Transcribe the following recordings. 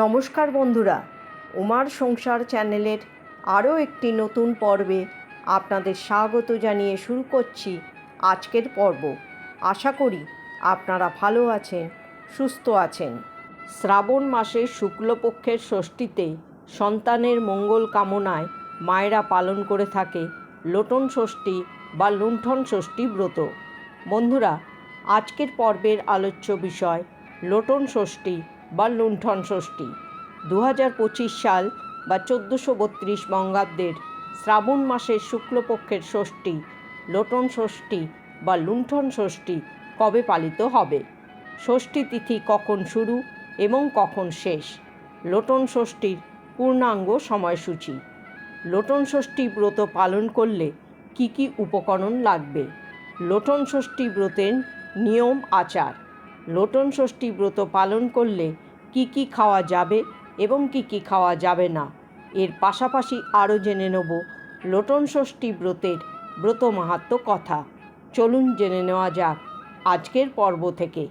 নমস্কার বন্ধুরা, উমার সংসার চ্যানেলের আরও একটি নতুন পর্বে আপনাদের স্বাগত জানিয়ে শুরু করছি আজকের পর্ব। আশা করি আপনারা ভালো আছেন, সুস্থ আছেন। শ্রাবণ মাসের শুক্লপক্ষের ষষ্ঠীতে সন্তানের মঙ্গল কামনায় মায়েরা পালন করে থাকে লোটন ষষ্ঠী বা লুণ্ঠন ষষ্ঠী ব্রত। বন্ধুরা, আজকের পর্বের আলোচ্য বিষয় লোটন ষষ্ঠী বা লুণ্ঠন ষষ্ঠী দু হাজার পঁচিশ সাল বা চোদ্দোশো বত্রিশ বঙ্গাব্দের শ্রাবণ মাসের শুক্লপক্ষের ষষ্ঠী, লোটন ষষ্ঠী বা লুণ্ঠন ষষ্ঠী কবে পালিত হবে? ষষ্ঠী তিথি কখন শুরু এবং কখন শেষ? লোটন ষষ্ঠীর পূর্ণাঙ্গ সময়সূচি। লোটন ষষ্ঠী ব্রত পালন করলে কি কি উপকরণ লাগবে? লোটন ষষ্ঠী ব্রতের নিয়ম, আচার। লোটন ষষ্ঠী ব্রত পালন করলে কি কি খাওয়া যাবে এবং কি কি খাওয়া যাবে না? এর পাশাপাশি আরও জেনে নেব লোটন ষষ্ঠী ব্রতের ব্রত মাহাত্ম কথা। চলুন জেনে নেওয়া যাক আজকের পর্ব থেকে।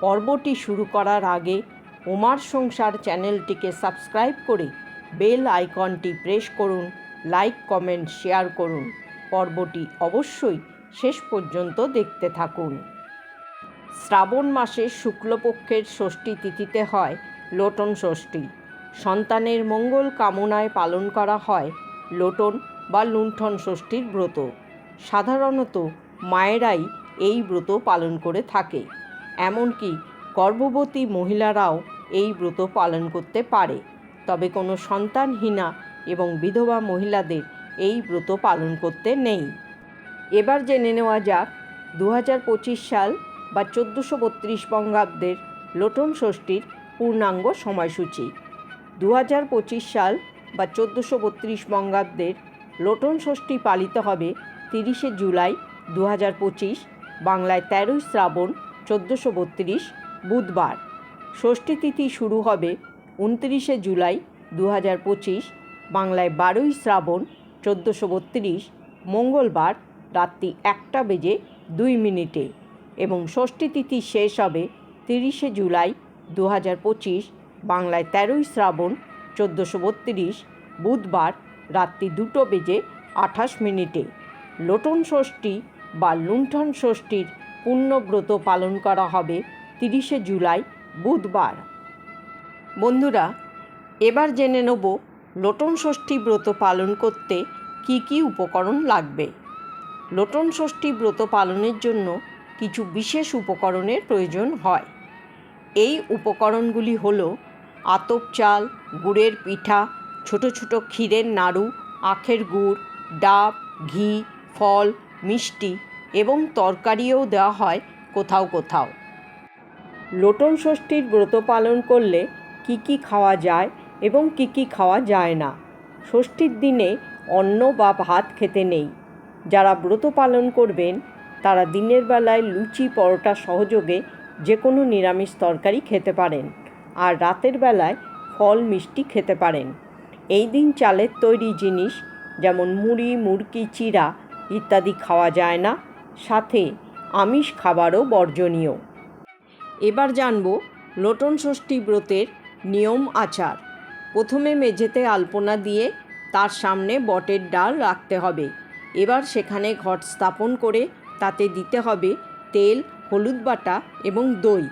পর্বটি শুরু করার আগে উমার সংসার চ্যানেলটিকে সাবস্ক্রাইব করে বেল আইকনটি প্রেস করুন, লাইক, কমেন্ট, শেয়ার করুন। পর্বটি অবশ্যই শেষ পর্যন্ত দেখতে থাকুন। শ্রাবণ মাসের শুক্লপক্ষের ষষ্ঠী তিথিতে হয় লোটন ষষ্ঠী। সন্তানের মঙ্গল কামনায় পালন করা হয় লোটন বা লুণ্ঠন ষষ্ঠীর ব্রত। সাধারণত মায়েরাই এই ব্রত পালন করে থাকে। এমনকি গর্ভবতী মহিলারাও এই ব্রত পালন করতে পারে। তবে কোনো সন্তানহীনা এবং বিধবা মহিলাদের এই ব্রত পালন করতে নেই। এবার জেনে নেওয়া যাক দু হাজার পঁচিশ সাল বা চোদ্দোশো বত্রিশ বঙ্গাব্দের লোটন ষষ্ঠীর পূর্ণাঙ্গ সময়সূচি। দু হাজার পঁচিশ সাল বা চোদ্দোশো বত্রিশ বঙ্গাব্দের লোটন ষষ্ঠী পালিত হবে তিরিশে জুলাই দু হাজার পঁচিশ, বাংলায় তেরোই শ্রাবণ চোদ্দোশো বত্রিশ, বুধবার। ষষ্ঠী তিথি শুরু হবে উনত্রিশে জুলাই দু হাজার পঁচিশ, বাংলায় বারোই শ্রাবণ চোদ্দোশো বত্রিশ, মঙ্গলবার রাত্রি একটা বেজে দুই মিনিটে। এবং ষষ্ঠী তিথি শেষ হবে তিরিশে জুলাই দু হাজার পঁচিশ, বাংলায় তেরোই শ্রাবণ চোদ্দোশো বত্রিশ, বুধবার রাত্রি দুটো বেজে আঠাশ মিনিটে। লোটন ষষ্ঠী বা লুণ্ঠন ষষ্ঠীর পূর্ণব্রত পালন করা হবে তিরিশে জুলাই বুধবার। বন্ধুরা, এবার জেনে নেব লোটন ষষ্ঠী ব্রত পালন করতে কি কি উপকরণ লাগবে। লোটন ষষ্ঠী ব্রত পালনের জন্য কিছু বিশেষ উপকরণের প্রয়োজন হয়। এই উপকরণগুলি হল আতপ চাল, গুড়ের পিঠা, ছোট ছোট ক্ষীরের নাড়ু, আখের গুড়, ডাব, ঘি, ফল, মিষ্টি এবং তরকারিও দেওয়া হয় কোথাও কোথাও। লোটন ষষ্ঠীর ব্রত পালন করলে কি কি খাওয়া যায় এবং কি কি খাওয়া যায় না? ষষ্ঠীর দিনে অন্ন বা ভাত খেতে নেই। যারা ব্রত পালন করবেন তারা দিনের বেলায় লুচি পরোটা সহযোগে যে কোনো নিরামিষ তরকারি খেতে পারেন আর রাতের বেলায় ফল মিষ্টি খেতে পারেন। এই দিন চালের তৈরি জিনিস যেমন মুড়ি, মুরকি চিরা ইত্যাদি খাওয়া যায় না। সাথে আমিষ খাবারও বর্জনীয়। এবার জানব লোটন ষষ্ঠী ব্রতের নিয়ম আচার। প্রথমে মেঝেতে আলপনা দিয়ে তার সামনে বটের ডাল রাখতে হবে। এবার সেখানে ঘট স্থাপন করে তাতে দিতে হবে তেল, হলুদ বাটা এবং দই।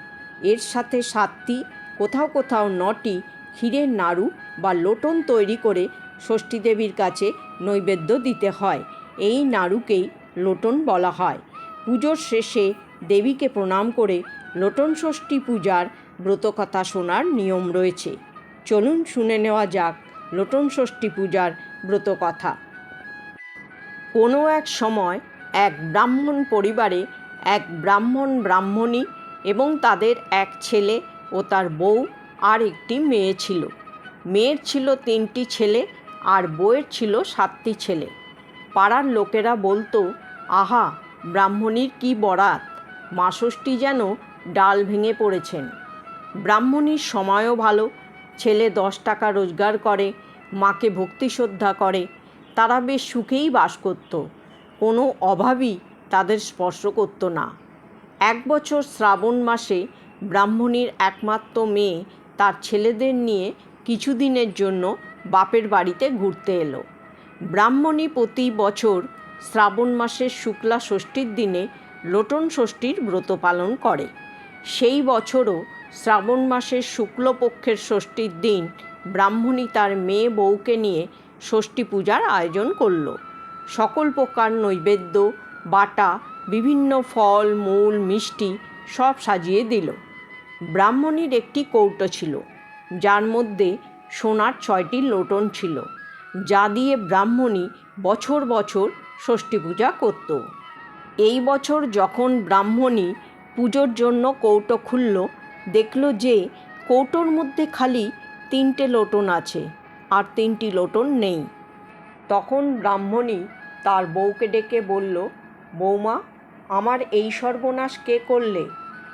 এর সাথে সাতটি, কোথাও কোথাও নটি ক্ষীরের নাড়ু বা লোটন তৈরি করে ষষ্ঠী দেবীর কাছে নৈবেদ্য দিতে হয়। এই নাড়ুকেই লোটন বলা হয়। পুজোর শেষে দেবীকে প্রণাম করে লোটন ষষ্ঠী পূজার ব্রতকথা শোনার নিয়ম রয়েছে। চলুন শুনে নেওয়া যাক লোটন ষষ্ঠী পূজার ব্রতকথা। কোনো এক সময় এক ব্রাহ্মণ পরিবারে এক ব্রাহ্মণ ব্রাহ্মণী এবং তাদের এক ছেলে ও তার বউ আর একটি মেয়ে ছিল। মেয়ের ছিল তিনটি ছেলে আর বউয়ের ছিল সাতটি ছেলে। পাড়ার লোকেরা বলতো, আহা, ব্রাহ্মণীর কি বরাত? মা ষষ্ঠী যেন ডাল ভেঙে পড়েছেন। ব্রাহ্মণীর সময়ও ভালো, ছেলে দশ টাকা রোজগার করে, মাকে ভক্তি শ্রদ্ধা করে, তারা বেশ সুখেই বাস করত। কোনো অভাবই তাদের স্পর্শ করতো না। এক বছর শ্রাবণ মাসে ব্রাহ্মণীর একমাত্র মেয়ে তার ছেলেদের নিয়ে কিছুদিনের জন্য বাপের বাড়িতে ঘুরতে এলো। ব্রাহ্মণী প্রতি বছর শ্রাবণ মাসের শুক্লা ষষ্ঠীর দিনে লোটন ষষ্ঠীর ব্রত পালন করে। সেই বছরও শ্রাবণ মাসের শুক্লপক্ষের ষষ্ঠীর দিন ব্রাহ্মণী তার মেয়ে বউকে নিয়ে ষষ্ঠী পূজার আয়োজন করল। সকল প্রকার নৈবেদ্য, বাটা, বিভিন্ন ফল, মূল, মিষ্টি সব সাজিয়ে দিল। ব্রাহ্মণীর একটি কৌটো ছিল, যার মধ্যে সোনার ছয়টি লোটন ছিল, যা দিয়ে ব্রাহ্মণী বছর বছর ষষ্ঠী পূজা করত। এই বছর যখন ব্রাহ্মণী পুজোর জন্য কৌটো খুলল, দেখল যে কৌটোর মধ্যে খালি তিনটে লোটন আছে, আর তিনটি লোটন নেই। তখন ব্রাহ্মণী তার বউকে ডেকে বলল বৌমা আমার এই সর্বনাশ কে করলে?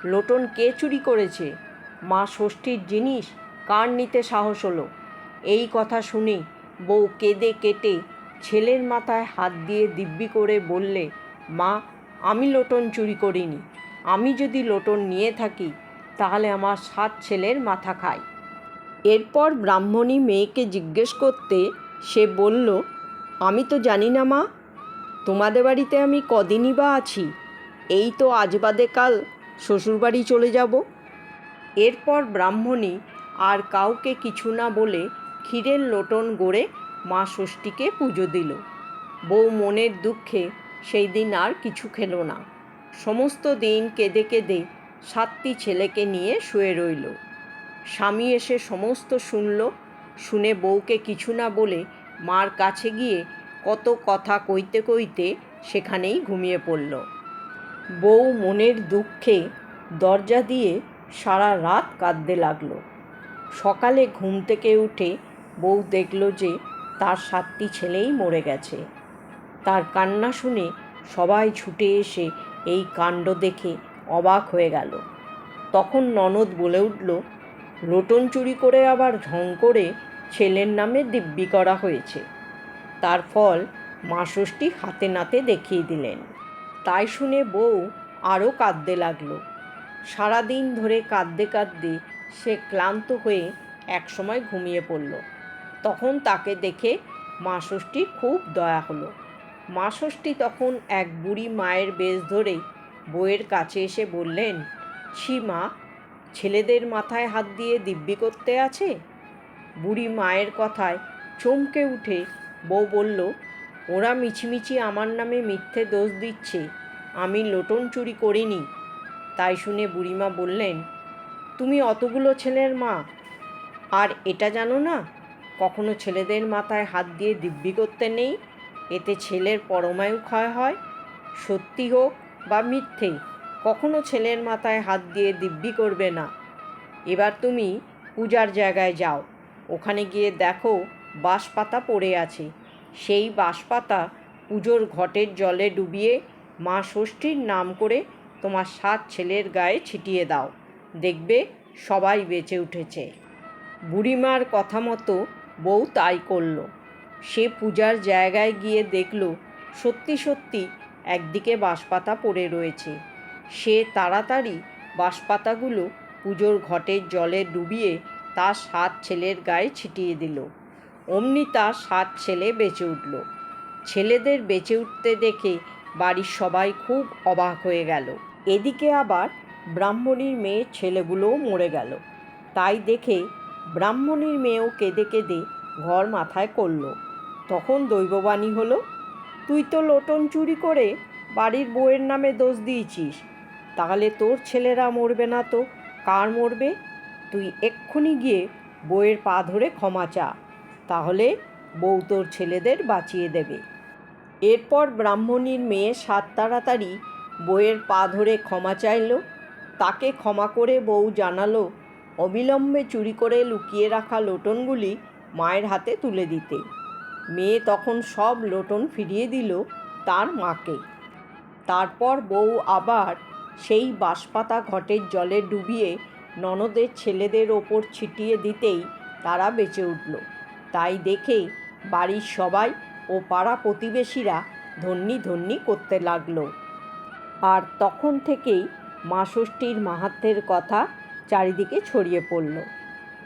লোটন কে চুরি করেছে? মা ষষ্ঠীর জিনিস কার নিতে সাহস হলো? এই কথা শুনে বউ কেঁদে কেটে ছেলের মাথায় হাত দিয়ে দিব্যি করে বললে, মা, আমি লোটন চুরি করিনি। আমি যদি লোটন নিয়ে থাকি, তাহলে আমার সাত ছেলের মাথা খায়। এরপর ব্রাহ্মণী মেয়েকে জিজ্ঞেস করতে সে বলল আমি তো জানি না, মা। তোমাদের বাড়িতে আমি কদিনই বা আছি। এই তো আজ বাদে কাল শ্বশুরবাড়ি চলে যাব। এরপর ব্রাহ্মণী আর কাউকে কিছু না বলে ক্ষীরের লোটন গড়ে মা ষষ্ঠীকে পুজো দিল। বউ মনের দুঃখে সেই দিন আর কিছু খেলো না। সমস্ত দিন কেঁদে কেঁদে সাতটি ছেলেকে নিয়ে শুয়ে রইল। স্বামী এসে সমস্ত শুনল। শুনে বউকে কিছু না বলে মার কাছে গিয়ে কত কথা কইতে কইতে সেখানেই ঘুমিয়ে পড়ল। বউ মনের দুঃখে দরজা দিয়ে সারা রাত কাঁদতে লাগল। সকালে ঘুম থেকে উঠে বউ দেখল যে তার সাতটি ছেলেই মরে গেছে। তার কান্না শুনে সবাই ছুটে এসে এই কাণ্ড দেখে অবাক হয়ে গেল। তখন ননদ বলে উঠল লোটন চুরি করে আবার ঢং করে ছেলের নামে দিব্যি করা হয়েছে। তার ফল মা ষষ্ঠী হাতে নাতে দেখিয়ে দিলেন। তাই শুনে বউ আরও কাঁদতে লাগল। সারাদিন ধরে কাঁদতে কাঁদতে সে ক্লান্ত হয়ে একসময় ঘুমিয়ে পড়ল। তখন তাকে দেখে মা ষষ্ঠীর খুব দয়া হলো। মা ষষ্ঠী তখন এক বুড়ি মায়ের বেশ ধরে বউয়ের কাছে এসে বললেন, ছি মা, ছেলেদের মাথায় হাত দিয়ে দিব্যি করতে আছে? বুড়ি মায়ের কথায় চমকে উঠে বউ বলল, ওরা মিছিমিছি আমার নামে মিথ্যে দোষ দিচ্ছে, আমি লোটন চুরি করিনি। তাই শুনে বুড়িমা বললেন, তুমি অতগুলো ছেলের মা, আর এটা জানো না, কখনো ছেলেদের মাথায় হাত দিয়ে দিব্যি করতে নেই? এতে ছেলের পরমায়ু ক্ষয় হয়। সত্যি হোক বা মিথ্যে, কখনো ছেলের মাথায় হাত দিয়ে দিব্যি করবে না। এবার তুমি পূজার জায়গায় যাও। ওখানে গিয়ে দেখো বাঁশপাতা পড়ে আছে। সেই বাঁশপাতা পুজোর ঘটের জলে ডুবিয়ে মা ষষ্ঠীর নাম করে তোমার সাত ছেলের গায়ে ছিটিয়ে দাও। দেখবে সবাই বেঁচে উঠেছে। বুড়িমার কথা মতো বউ তাই করল। সে পূজার জায়গায় গিয়ে দেখল সত্যি সত্যি একদিকে বাঁশপাতা পড়ে রয়েছে। সে তাড়াতাড়ি বাঁশপাতাগুলো পুজোর ঘটের জলে ডুবিয়ে তার সাত ছেলের গায়ে ছিটিয়ে দিল। অমনি তার সাত ছেলে বেঁচে উঠল। ছেলেদের বেঁচে উঠতে দেখে বাড়ির সবাই খুব অবাক হয়ে গেল। এদিকে আবার ব্রাহ্মণীর মেয়ে ছেলেগুলোও মরে গেল। তাই দেখে ব্রাহ্মণীর মেয়েও কেঁদে কেঁদে ঘর মাথায় করল। তখন দৈববাণী হলো, তুই তো লোটন চুরি করে বাড়ির বউয়ের নামে দোষ দিয়েছিস। তাহলে তোর ছেলেরা মরবে না তো? কার মরবে? তুই এক্ষুনি গিয়ে বউয়ের পা ধরে ক্ষমা চা, তাহলে বউ তোর ছেলেদের বাঁচিয়ে দেবে। এরপর ব্রাহ্মণীর মেয়ে সাত তাড়াতাড়ি বউয়ের পা ধরে ক্ষমা চাইল। তাকে ক্ষমা করে বউ জানালো, অবিলম্বে চুরি করে লুকিয়ে রাখা লোটনগুলি মায়ের হাতে তুলে দিতে। মেয়ে তখন সব লোটন ফিরিয়ে দিল তার মাকে। তারপর বউ আবার সেই বাঁশপাতা ঘটের জলে ডুবিয়ে ননদের ছেলেদের ওপর ছিটিয়ে দিতেই তারা বেঁচে উঠল। তাই দেখে বাড়ির সবাই ও পাড়া প্রতিবেশীরা ধন্যি ধন্যি করতে লাগল। আর তখন থেকেই মা ষষ্ঠীর মাহাত্ম্যের কথা চারিদিকে ছড়িয়ে পড়ল।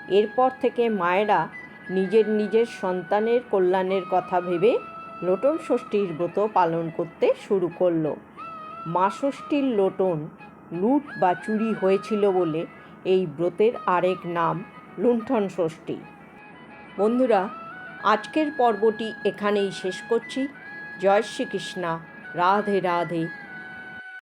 এরপর থেকে মায়েরা নিজের নিজের সন্তানের কল্যাণের কথা ভেবে লোটন ষষ্ঠীর ব্রত পালন করতে শুরু করল। মা ষষ্ঠীর লোটন লুট বা চুরি হয়েছিল বলে এই ব্রতের আরেক নাম লুণ্ঠন ষষ্ঠী। বন্ধুরা, আজকের পর্বটি এখানেই শেষ করছি। জয় শ্রীকৃষ্ণা। রাধে রাধে।